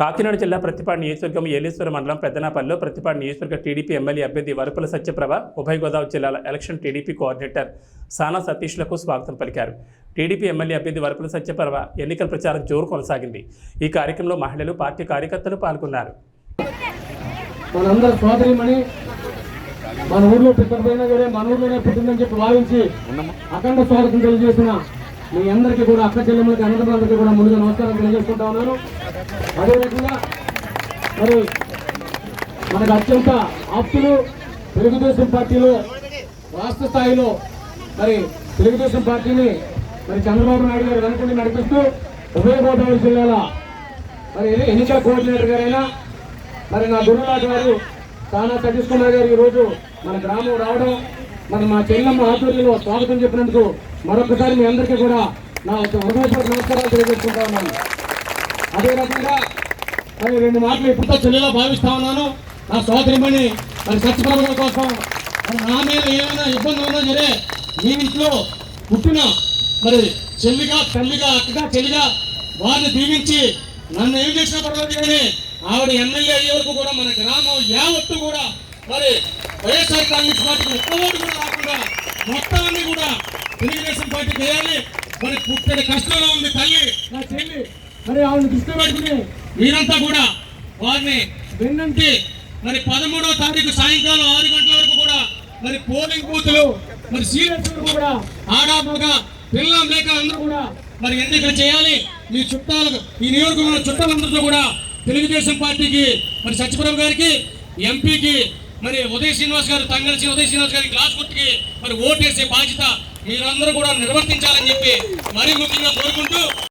కాకినాడ జిల్లా ప్రతిపాడు నియోజకవర్గం ఏలేశ్వరం మండలం పెద్దనాపల్లిలో ప్రతిపాడు నియోజకవర్గ టీడీపీ ఎమ్మెల్యే అభ్యర్థి వరపుల సత్యప్రభ ఉభయ గోదావరి జిల్లాల ఎలక్షన్ టీడీపీ కోఆర్డినేటర్ సానా సతీష్లకు స్వాగతం పలికారు. టీడీపీ ఎమ్మెల్యే అభ్యర్థి వరపుల సత్యప్రభ ఎన్నికల ప్రచారం జోరు కొనసాగింది. ఈ కార్యక్రమంలో మహిళలు పార్టీ కార్యకర్తలు పాల్గొన్నారు. మన ఊర్లో మన ఊర్లోనే పుట్టిందని చెప్పి భావించి అఖండ స్వాగతం తెలియజేసిన మీ అందరికీ కూడా అక్క చెల్లెములకి అనంతరందరికీ కూడా ముందుగా నమస్కారం తెలియజేసుకుంటా ఉన్నాను. అదేవిధంగా మరి మనకు అత్యంత ఆప్తులు తెలుగుదేశం పార్టీలో రాష్ట్ర స్థాయిలో మరి తెలుగుదేశం పార్టీని మరి చంద్రబాబు నాయుడు గారు వెనుకుండి నడిపిస్తూ ఉభయ గోదావరి జిల్లాల మరి ఎన్నికల కోఆర్డినేటర్ గారైనా మరి నా గురునాథ్ గారు చాలా సతీష్ కుమార్ గారు ఈరోజు మన గ్రామం రావడం మరి మా చెల్లమ్మ ఆధ్వర్యంలో స్వాగతం చెప్పినందుకు మరొకసారి మీ అందరికీ కూడా నా హృదయపూర్వక నమస్కారాలు తెలియజేసుకుంటా ఉన్నాను. అదే రకంగా మరి రెండు మాటలు ఎప్పుడో చెల్లెలా భావిస్తా ఉన్నాను. నా సోదరిమణి మరి సత్యప్రభుల కోసం మరి నా మీద ఏమైనా ఇబ్బంది ఉన్నా సరే మీ ఇంట్లో పుట్టిన మరి చెల్లిగా తల్లిగా అక్కగా చెల్లిగా వారిని దీవించి నన్ను ఏం చేసినా పర్వాలేదు కానీ ఆవిడ ఎమ్మెల్యే అయ్యే వరకు కూడా మన గ్రామం యావత్తు కూడా మరి వైఎస్ఆర్ కాంగ్రెస్ పార్టీకి ఒక్క ఓటు కూడా రాకుండా మొత్తం అన్ని కూడా తెలుగుదేశం పార్టీ చేయాలి. మరి పుట్టిన కష్టంలో ఉంది తల్లి. నా చెల్లి మరి ఆవిడని దృష్టిలో పెట్టుకుని మీరంతా కూడా వారిని విన్నంటి మరి పదమూడవ తారీఖు సాయంకాలం ఆరు గంటల వరకు కూడా మరి పోలింగ్ బూతులు మరి వరకు కూడా ఆడామగా పిల్ల మేక అందరూ కూడా మరి ఎన్నికలు చేయాలి. మీ చుట్టాలు ఈ నియోజకవర్గంలో చుట్టాలందరితో కూడా తెలుగుదేశం పార్టీకి మరి సత్యప్రభు గారికి ఎంపీకి మరి ఉదయ్ శ్రీనివాస్ గారు తంగలిసి ఉదయ్ శ్రీనివాస్ గారి గ్లాస్ గుర్తుకి మరి ఓటేసే బాధ్యత మీరందరూ కూడా నిర్వర్తించాలని చెప్పి మరీ ముఖ్యంగా కోరుకుంటూ